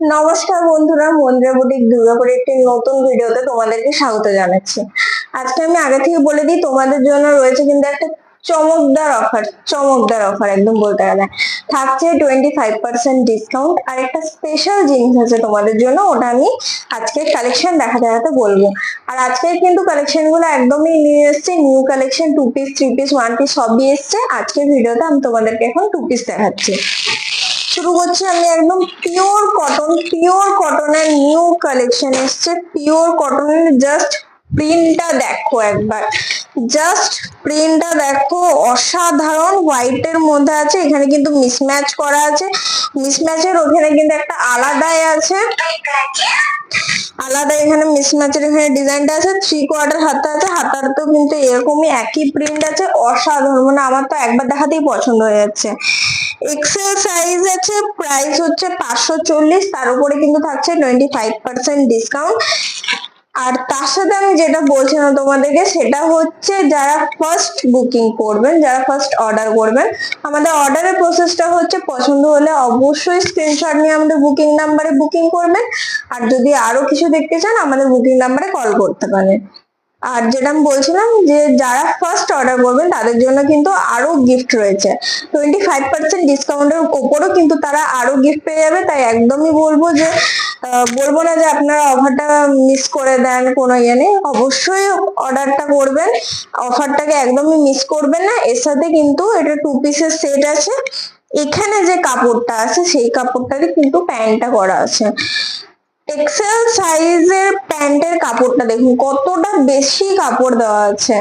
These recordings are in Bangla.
নমস্কার বন্ধুরা, মন্দিরা বুটিক দুর্গাপুরের একটি নতুন ভিডিওতে তোমাদেরকে স্বাগত জানাচ্ছি। আজকে আমি আগে থেকে বলে দিই, তোমাদের জন্য রয়েছে কিন্তু একটা চমকদার অফার চমকদার অফার একদম বলতে গেলে। থাকছে টোয়েন্টি ফাইভ পার্সেন্ট ডিসকাউন্ট আর একটা স্পেশাল জিনিস আছে তোমাদের জন্য, ওটা আমি আজকের কালেকশন দেখা দেখাতে বলব। আর আজকের কিন্তু কালেকশনগুলো একদমই নিয়ে এসছে new collection two piece three piece one piece সবই এসছে। আজকের ভিডিওতে আমি তোমাদেরকে এখন টু পিস দেখাচ্ছি। শুরু করছি আমি একদম পিওর কটন পিওর কটনের নিউ কালেকশন এসছে পিওর কটনের জাস্ট প্রিন্টটা দেখো একবার। জাস্ট প্রিন্টটা দেখো, অসাধারণ হোয়াইটের মধ্যে আছে, এখানে কিন্তু মিসম্যাচ করা আছে। মিসম্যাচের ওখানে কিন্তু একটা আলাদাই আছে। আলাদা এখানে মিসম্যাচের এখানে ডিজাইনটা আছে থ্রি কোয়ার্টার হাতা আছে, হাতার তো কিন্তু এরকমই একই প্রিন্ট আছে, অসাধারণ। মানে আমার তো একবার দেখাতেই পছন্দ হয়ে যাচ্ছে। এক্সেল সাইজ আছে প্রাইস হচ্ছে পাঁচশো চল্লিশ, তার উপরে কিন্তু থাকছে টোয়েন্টি ফাইভ পার্সেন্ট ডিসকাউন্ট আর তার সাথে আমি যেটা বলছিলাম তোমাদেরকে, সেটা হচ্ছে যারা ফার্স্ট বুকিং করবেন, যারা ফার্স্ট অর্ডার করবেন, আমাদের অর্ডারের প্রসেসটা হচ্ছে পছন্দ হলে অবশ্যই স্ক্রিনশট নিয়ে আমাদের বুকিং নাম্বারে বুকিং করবেন। আর যদি আরও কিছু দেখতে চান, আমাদের বুকিং নাম্বারে কল করতে পারেন। আর যেটা আমি বলছিলাম যে যারা ফার্স্ট অর্ডার করবেন, তাদের জন্য কিন্তু আরও গিফট রয়েছে। টোয়েন্টি ফাইভ পার্সেন্ট ডিসকাউন্টের ওপরও কিন্তু তারা আরও গিফট পেয়ে যাবে। তাই একদমই বলব যে বলব না যে আপনারা অফারটা মিস করে দেন, কোনো ইয়ে নেই। অবশ্যই অর্ডারটা করবেন। অফারটাকে একদমই মিস করবেন না। এর সাথে কিন্তু এটা টু পিসের সেট আছে। এখানে যে কাপড়টা আছে, সেই কাপড়টারই কিন্তু প্যান্টটা করা আছে। এক্সেল সাইজের প্যান্টের কাপড়টা দেখুন, কতটা বেশি কাপড় দেওয়া আছে।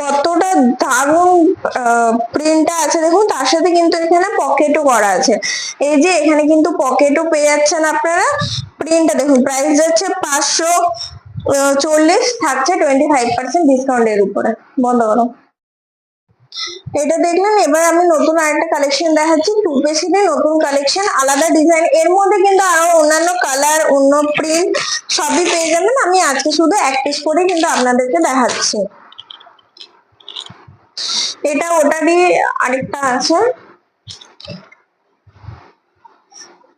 কতটা দারুণ প্রিন্টটা আছে। দেখুন, তার সাথে কিন্তু এখানে পকেটও করা আছে। এই যে এখানে কিন্তু পকেটও পেয়ে যাচ্ছেন আপনারা। প্রিন্টটা দেখুন প্রাইস যাচ্ছে পাঁচশো চল্লিশ থাকছে টোয়েন্টি ফাইভ পার্সেন্ট ডিসকাউন্টের উপরে। বন্ধ করো। এটা দেখলেন এবার আমি নতুন আরেকটা কালেকশন দেখাচ্ছি। টু পিসের নতুন কালেকশন আলাদা ডিজাইন এর মধ্যে কিন্তু আরও অন্যান্য কালার অন্য প্রিন্ট সবই পেয়ে যাবেন। আমি আজকে শুধু এক পিস করে কিন্তু আপনাদেরকে দেখাচ্ছি। এটা ওটারই আরেকটা আছে।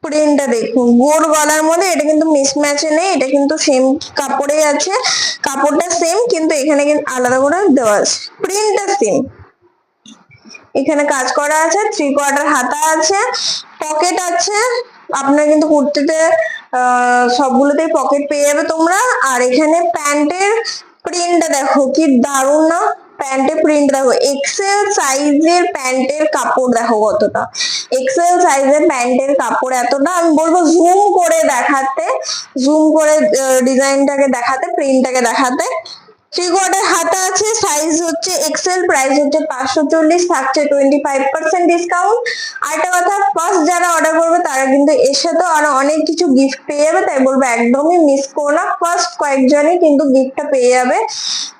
প্রিন্টটা দেখুন। গোল গলার মধ্যে এটা কিন্তু মিসম্যাচে নেই, এটা কিন্তু সেম কাপড়ে আছে। কাপড়টা সেম কিন্তু এখানে কিন্তু আলাদা করে দেওয়া আছে। প্রিন্টটা সেম এখানে কাজ করা আছে থ্রি কোয়ার্টার হাতা আছে পকেট আছে। আপনার কিন্তু কুর্তিতে সবগুলোতেই পকেট পেয়ে যাবে তোমরা। আর এখানে প্যান্টের প্রিন্টটা দেখো, কি দারুণ না? প্যান্টের প্রিন্ট দেখো এক্সেল সাইজের প্যান্টের কাপড় দেখো কতটা। এক্সেল সাইজের প্যান্টের কাপড় এতটা, আমি বলব জুম করে দেখাতে জুম করে ডিজাইনটাকে দেখাতে প্রিন্টটাকে দেখাতে। থ্রি কোয়ার্টার হাতা আছে সাইজ হচ্ছে এক্সেল প্রাইস হচ্ছে পাঁচশো চল্লিশ, থাকছে টোয়েন্টি ফাইভ পার্সেন্ট ডিসকাউন্ট আরেকটা কথা ফার্স্ট যারা অর্ডার করবে, তারা কিন্তু এর সাথেও আরও অনেক কিছু গিফট পেয়ে যাবে, তাই বলব একদমই মিস করো না। ফার্স্ট কয়েকজনই কিন্তু গিফটটা পেয়ে যাবে।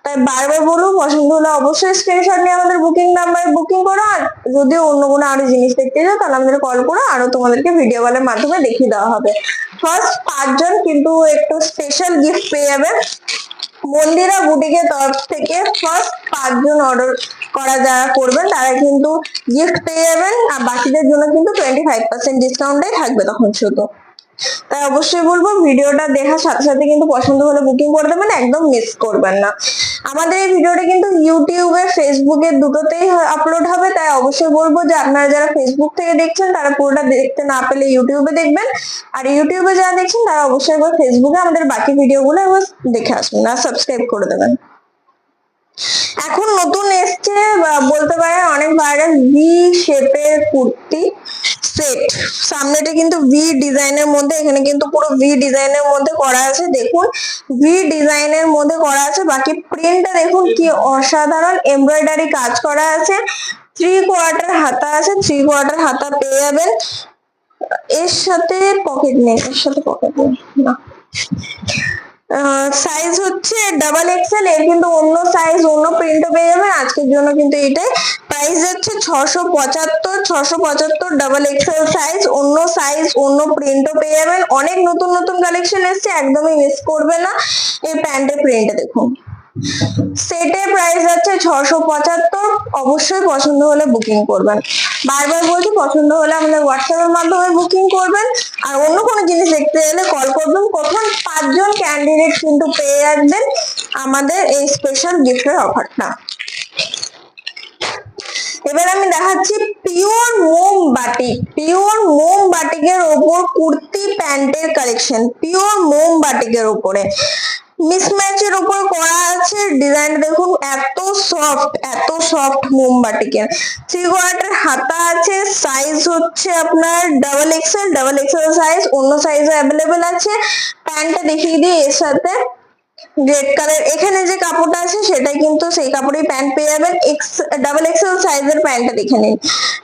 তাই বারবার বলব, পছন্দ হলে অবশ্যই স্ক্রিনশট নিয়ে আমাদের বুকিং নাম্বারে বুকিং করো, আর যদি অন্য কোনো আরও জিনিস দেখতে চাও, তাহলে আমাদের কল করো, আরও তোমাদেরকে ভিডিও কলের মাধ্যমে দেখিয়ে দেওয়া হবে। ফার্স্ট পাঁচজন কিন্তু একটু স্পেশাল গিফট পেয়ে যাবে। মন্দিরা বুটিকে তরফ থেকে ফার্স্ট পাঁচজন অর্ডার করা যারা করবেন, তারা কিন্তু গিফট পেয়ে যাবেন। আর বাকিদের জন্য কিন্তু টোয়েন্টি ফাইভ পার্সেন্ট ডিসকাউন্টে থাকবে তখন শুধু। তাই অবশ্যই বলব, ভিডিওটা দেখার সাথে সাথে কিন্তু পছন্দ হলে বুকিং করে দেবেন, একদম মিস করবেন না। আমাদের এই ভিডিওটা কিন্তু ইউটিউবে, ফেসবুকে দুটোতেই আপলোড হবে, তাই অবশ্যই বলব যে আপনারা যারা ফেসবুক থেকে দেখছেন, তারা পুরোটা দেখতে না পেলে ইউটিউবে দেখবেন। আর ইউটিউবে যারা দেখছেন, তারা অবশ্যই একবার ফেসবুকে আমাদের বাকি ভিডিওগুলো একবার দেখে আসবেন আর সাবস্ক্রাইব করে দেবেন। এখন নতুন এসছে বলতে পারেন অনেক ভাইরাল ভি শেপের কুর্তি। সামনেটা কিন্তু ভি ডিজাইনের মধ্যে, এখানে কিন্তু পুরো ভি ডিজাইনের মধ্যে করা আছে। দেখুন ভি ডিজাইনের মধ্যে করা আছে। বাকি প্রিন্টটা দেখুন কি অসাধারণ এমব্রয়ডারি কাজ করা আছে। থ্রি কোয়ার্টার হাতা আছে থ্রি কোয়ার্টার হাতা পেয়ে যাবেন। এর সাথে পকেট নেই, এর সাথে পকেট নেই। না। সাইজ হচ্ছে ডাবল এক্সেল এর কিন্তু অন্য সাইজ অন্য প্রিন্টও পেয়ে যাবেন। আজকের জন্য কিন্তু এটাই প্রাইস হচ্ছে ছশো পঁচাত্তর ছশো পঁচাত্তর ডাবল এক্সেল সাইজ অন্য সাইজ অন্য প্রিন্টও পেয়ে যাবেন। অনেক নতুন নতুন কালেকশন এসছে, একদমই মিস করবে না। এই প্যান্টের প্রিন্টে দেখুন। সেটের প্রাইস আছে ছশো পঁচাত্তর। অবশ্যই পছন্দ হলে বুকিং করবেন। বারবার বলছি, পছন্দ হলে আমাদের হোয়াটসঅ্যাপের মাধ্যমে বুকিং করবেন। আর অন্য কোনো জিনিস দেখতে গেলে কল করবেন। প্রথম পাঁচজন ক্যান্ডিডেট কিন্তু পেয়ে যাবেন আমাদের এই স্পেশাল গিফটের অফারটা এবার আমি দেখাচ্ছি পিওর মোম বাটিক পিওর মোম বাটিকের ওপর কুর্তি প্যান্টের কালেকশন পিওর মোম বাটিকের উপরে মিসম্যাচের উপর করা আছে। ডিজাইন দেখুন, এত সফট এত সফট মোমবাটিকের থ্রি কোয়ার্টার হাতা আছে সাইজ হচ্ছে আপনার double XL double XL size অন্য সাইজও অ্যাভেলেবেল আছে। প্যান্টটা দেখিয়ে দিই এর সাথে। রেড কালার এখানে যে কাপড়টা আছে সেটাই কিন্তু সেই কাপড়েই প্যান্ট পেয়ে যাবেন। এক্স ডাবল এক্সেল সাইজের প্যান্টটা দেখে নিন।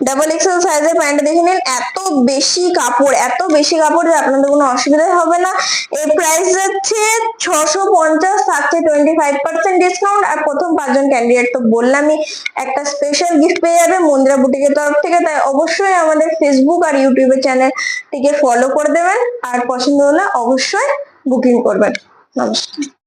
ডাবল এক্সেল সাইজের প্যান্টটা দেখে নিন। এত বেশি কাপড়, এত বেশি কাপড় যে আপনাদের কোনো অসুবিধা হবে না। এর প্রাইস যাচ্ছে ছশো পঞ্চাশ, থাকছে টোয়েন্টি ফাইভ পার্সেন্ট ডিসকাউন্ট আর প্রথম পাঁচজন ক্যান্ডিডেট তো বললামই, একটা স্পেশাল গিফট পেয়ে যাবে মন্দিরা বুটিকের তরফ থেকে। তাই অবশ্যই আমাদের ফেসবুক আর ইউটিউবের চ্যানেলটিকে ফলো করে দেবেন। আর পছন্দ হলে অবশ্যই বুকিং করবেন। নমস্কার।